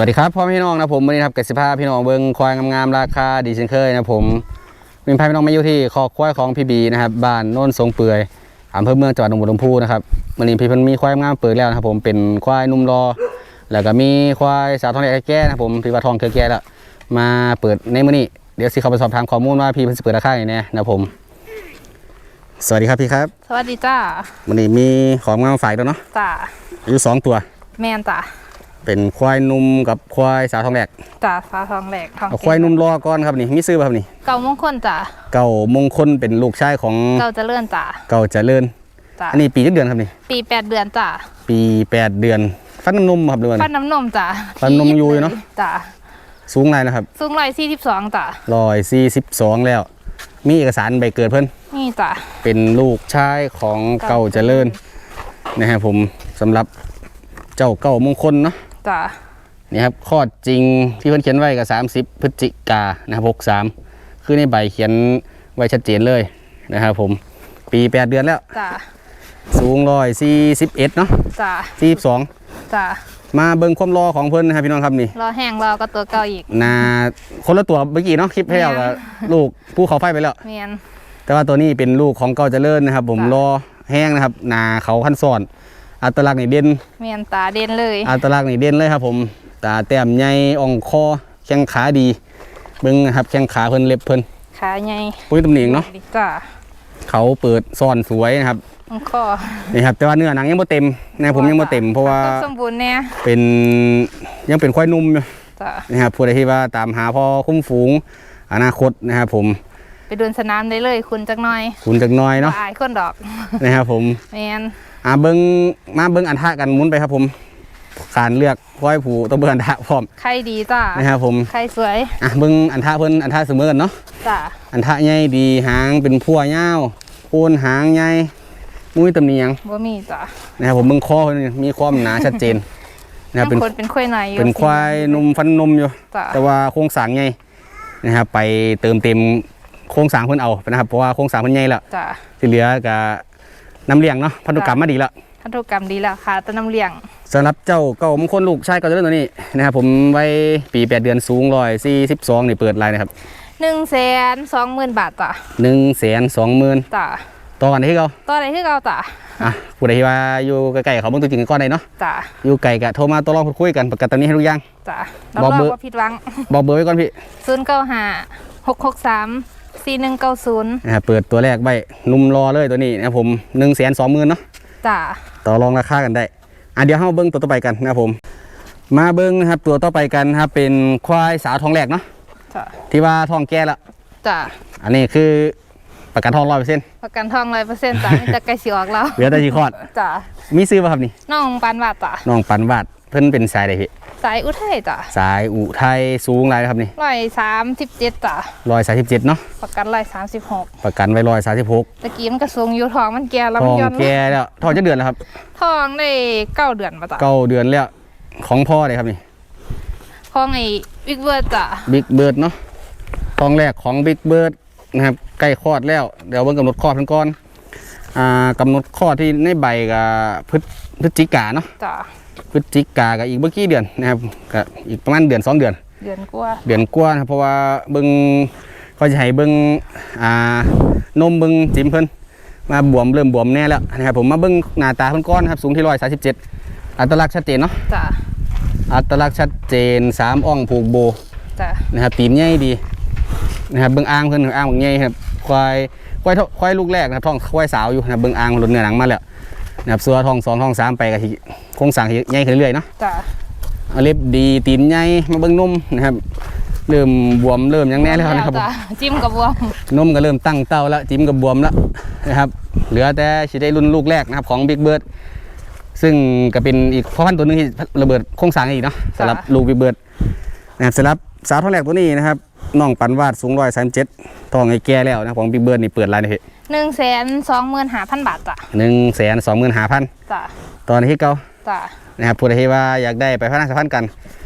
วัสดีครับพ่อแม่พี่น้องนะผมวันนี้ครับเกษตรภาพพี่น้องเบิงควายงามๆราคาดีเช่นเคยนะผมเป็นพาพี่น้องมาอยู่ที่คอกควายของพี่บีนะครับบ้านโน่นทรงเปื่อยอำเภอเมืองจังหวัดหนองบัวลำพูนะครับวันนี้พี่เพิ่นมีควายงามเปิดแล้วนะครับผมเป็นควายนุ่มรอ แล้วก็มีควายสาวทองแดงแก่นะครับผมพี่ว่าทองเคยแก่แล้วมาเปิดในมื้อนี้เดี๋ยวสิเข้าไปสอบถามข้อมูลว่าพี่เพิ่นสิเปิดราคาอย่างไรนะครับผม สวัสดีครับพี่ครับ สวัสดีจ้าวันนี้มีของงามมาฝากแล้วเนาะจ้าอยู่สองตัว แมนจ้า เป็นควายนุ่มกับควายสาวทองแดงจ้าฟ้าทองแหลกทองเอาควายนุ่มรอก่อนครับนี่มีซื้อป่ะครับนี่ เก่ามงคลจ้าเก่ามงคลเป็นลูกชายของเก่าเจะเลื่อนจ้าเก่าเจริญจ้าอันนี้ปีจักเดือนครับนี่ ปีแปดเดือนจ้าปีแปดเดือน ฟันน้ำนมครับเดือน ฟันน้ำนมจ้าฟันนมอยู่เนอะ จ้าสูงไรนะครับสูงร้อยสี่สิบสองจ้าร้อยสี่สิบสองแล้ว มีเอกสารใบเกิดเพิ่น นี่จ้า เป็นลูกชายของเก่าเจริญนะครับผมสำหรับเจ้าเก่ามงคลเนาะ จ้านี่ครับข้อจริงที่เพิ่นเขียนไว้กับ 30 พฤศจิกานะครับ63คือในใบเขียนไว้ชัดเจนเลยนะครับผมปีแปดเดือนแล้ว จ้าสูงร้อยสี่สิบเอ็ดเนาะจ้าสี่สิบสองจ้ามาเบิ่งความรอของเพิ่นนะครับพี่น้องครับนี่รอแห้งรอก็ตัวเก่าอีกนาคนละตัวเมื่อกี้เนาะคลิปให้เรากับลูกผู้เขาไฟไปแล้วแมนแต่ว่าตัวนี้เป็นลูกของเก่าเจริญนะครับ ผมค่ะรอแห้งนะครับหนาเขาขั้นซ้อน อัตลักษณ์นี่เด่นแมนตาเด่นเลย อัตลักษณ์นี่เด่นเลยครับ ผม ตาแต้มใหญ่อ่องคอแข้งขาดีเบิ่งนะครับแข้งขาเพิ่นเล็บเพิ่นขาใหญ่ปุ้ยตำหนิงเนาะจ้าเขาเปิดซ่อนสวยนะครับองคอนี่ครับแต่ว่าเนื้อหนังยังบ่เต็มนะครับผมยังบ่เต็มเพราะว่าก็สมบูรณ์เนี่ยเป็นยังเป็นควายนุ่มอยู่จ้านะครับผู้ใดที่ว่าตามหาพ่อคุ้มฝูงอนาคตนะครับผม ไปเดินสนามได้เลยคุณจักหน่อยคุณจักหน้อยเนาะอายคนดอกนะครับผมแมนอ่าเบิ้งมาเบิ้งอันทะกันหมุนไปครับผมการเลือกควายผูต้องเบิ้งอันทะพร้อมใครดีจ้านะครับผมใครสวยอะเบิ้งอันทะเพิ่นอันทะเสมอกันเนาะจ้าอันทะใหญ่ดีหางเป็นพัวยาวโคนหางใหญ่มุ้ยตำหนิหยังบ่มีจ้านะครับผมเบิ้งคอเพิ่นนี่มีความหนาชัดเจนนะครับเป็นบางคนเป็นควายในอยู่เป็นควายนมฟันนมอยู่จ้าแต่ว่าโครงสร้างใหญ่นะครับไปเติมเต็ม โครงสร้างเพิ่นเอานะครับเพราะว่าโครงสร้างเพิ่นใหญ่แล้วจ้าที่เหลือก็น้ำเลี้ยงเนาะพันธุกรรมมาดีแล้ว พันธุกรรมดีแล้วค่ะแตะน้ำเลี้ยง สำหรับเจ้าเก่ามงคลลูกชายเก่าเจริญตัวนี้นะครับผมไว้ปีแปดเดือนสูงร้อยสี่สิบสองนี่เปิดไลน์นะครับหนึ่งแสนสองหมื่นบาทจ้าหนึ่งแสนสองหมื่นจ้าต่อกันที่เขาตัวไหนที่เราจ้าอะผู้ใดที่ว่าอยู่ใกล้ๆเขาเบิ่งตัวจริงกันก่อนได้เนาะจ้าอยู่ไกลกะโทรมาตัวรองพูดคุยกันประกันตอนนี้ให้ทุกอย่าง จ้าบรัอบกรเบอองร์ ว่าผิดหวัง บอกเบอร์ไว้ก่อนพี่ศูนย์เก้าห้าหกหก สามสี่หนึ่งเก้าศูนย์นะครับเปิดตัวแรกไว้นุ่มรอเลยตัวนี้นะครับผมหนึ่งแสนสองหมื่นเนาะจ้าต่อรองราคากันได้อะเดี๋ยวเราเบิ้งตัวต่อไปกันนะครับผม มาเบิ้งนะครับตัวต่อไปกันนะครับเป็นควายสาวทองแหลกเนาะจ้าที่ว่าทองแก่แล้วจ้าอันนี้คือประกันทองร้อยเปอร์เซ็นต์ประกันทองร้อยเปอร์เซ็นต์จ้ามีแต่ไก่สีออกแล้วเหลือแต่ชีคลอดจ้ามีซื้อป่ะครับนี่น้องปานบาทจ้าน้องปันวาดเพิ่นเป็นสายใดพี่ สายอุทัยจ้าสายอุทัยสูงไรครับนี่ร้อยสามสิบเจ็ดจ้าร้อยสาสิบเจ็ดเนาะประกันร้อยสามสิบหกประกันไว้ร้อยสาสิบหกตะกี้มันกระสูงอยู่ทองมันแก่แล้วทมันองย้อนแก่แล้วทองจะเดือนแล้วครับทองได้เก้าเดือนมาจ้ะเก้าเดือนแล้วของพ่อเลยครับนี่ทองไอ้วิกเวิร์ดจ้ะบิ๊กเบิร์ดเนาะทองแรกของบิ๊กเบิร์ดนะครับใกล้คลอดแล้วเดี๋ยวเบิ่งกำหนดคลอดเพิ่นก่อนอ่ากำหนดคลอดที่ในใบกับพฤศพฤศจิกาเนาะจ้ะ พฤศจิกากับอีกเมื่อกี้เดือนนะครับก็อีกประมาณเดือนสองเดือน เดือนกว่าเดือนกว่านะครับเพราะว่าเบิ่งเขาจะให้เบิ่งอ่านมเบิ่งจิ้มเพิ่นมาบวมเริ่มบวมแน่แล้วนะครับผมมาเบิ่งหน้าตาเพิ่นก้อนนะครับสูงที่ร้อยสาสิบเจ็ดอัตลักษณ์ชัดเจนเนาะจ้ะอัตลักษณ์ชัดเจนสามอ่องผูกโบจ้ะนะครับตีนใหญ่ดีนะครับเบิ่งอ่างเพิ่นอ่างบางใหญ่ครับควายควายท้องควายลูกแรกนะครับท้องควายสาวอยู่นะครับเบิ่งอ่างหลุดเนื้อหนังมาแล้ว นะครับส่วนท้องสองท้องสามไปก็สิโครงสร้างสิใหญ่ขึ้นเรื่อยๆเนาะจ้ะเอาเล็บดีตีนใหญ่มาเบิ่งนมนะครับ เริ่มบวมเริ่มหยังแน่แล้วนะครับผม จ้ะจิ้มกับบวมนมก็เริ่มตั้งเต้าแล้วจิ้มกับบวมแล้วนะครับ เหลือแต่สิได้รุ่นลูกแรกนะครับของบิ๊กเบิร์ดซึ่งก็เป็นอีกพ่อพันธุ์ตัวหนึงที่ระเบิดโครงสร้างอีกเนาะสำหรับลูกบิ๊กเบิร์ดนะครับสำหรับสาวท้องแรกตัวนี้นะครับ น้องปันวาดสูงร้อยสามเจ็ดทองไอ้แก่แล้วนะครับของบิ๊กเบิร์ดนี่เปิดรายในเพจหนึ่งแสนสองหมื่นห้าพันบาทจ้ะหนึ่งแสนสองหมื่นห้าพันจ้ะตอนที่เก่าจ้ะนะครับผู้ใดที่ว่าอยากได้ไปพัฒนาสัมพันธ์กัน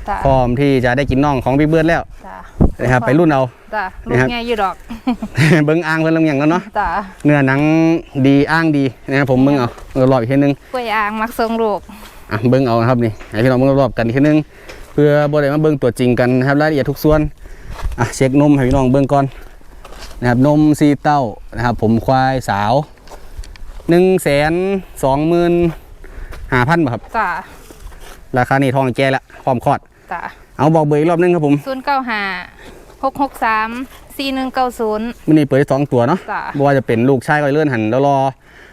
จ้ะพร้อมที่จะได้กินน่องของบิ๊กเบิร์ดแล้วจ้ะนะครับไปรุ่นเอา จ้ะนี่ลูกครับ ไงอยู่ดอกเบิ้งอ่างเพิ่นลงอย่างแล้วเนาะจ้ะเนื้อหนังดีอ้างดีนะครับผมเบิ้งเอาเออรอบอีกทีนึง กล้วยอ่างมักทรงลูกอะเบิ้งเอานะครับนี่ให้พี่น้องเบิ้งรอบๆกันอีกทีนึง เพื่อบ่ได้มาเบิ่งตัวจริงกันนะครับรายละเอียดทุกส่วน อะเช็คนมให้พี่น้องเบิ่งก่อนนะครับนมซีเต้านะครับ ผมควายสาว1 2 5 0 0 0 5,000บาทครับ จ้าราคานี่ทองแก่ละพร้อมคลอด จ้าเอาบอกเบอร์อีกรอบนึงครับผมศูนย์เก้าห้าหกหกสามสี่หนึ่งเก้าศูนย์ มันนี่เปิดได้สองตัวเนาะจ้าบ่ว่าจะเป็นลูกชายก็เลื่อนหันแล้วรอ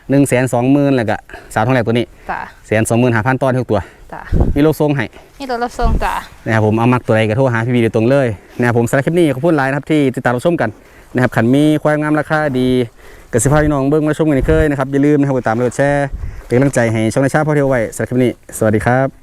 หนึ่งแสนสองหมื่นแล้วก็สาวทองแหลกตัวนี้จ้าแสนสองหมื่นห้าพันต้อนทุกตัว จ้ามีโลกทรงให้นี่ตัวรับส่งจ้านะครับผมเอามักตัวใดก็โทรหาพี่บีโดยตรงเลยนะครับผมสำหรับคลิปนี้ขอบคุณหลายนะครับที่ติดตามรับชมกันนะครับขันมีควายงามราคาดีกสิภาพพี่น้องเบิ้งมาชมกันอีกเคยนะครับอย่าลืมนะครับกดติดตามกดแชร์เป็นกำลังใจให้ช่องในชาติพ่อเที่ยวไว้สำหรับคลิปนี้ สวัสดีครับ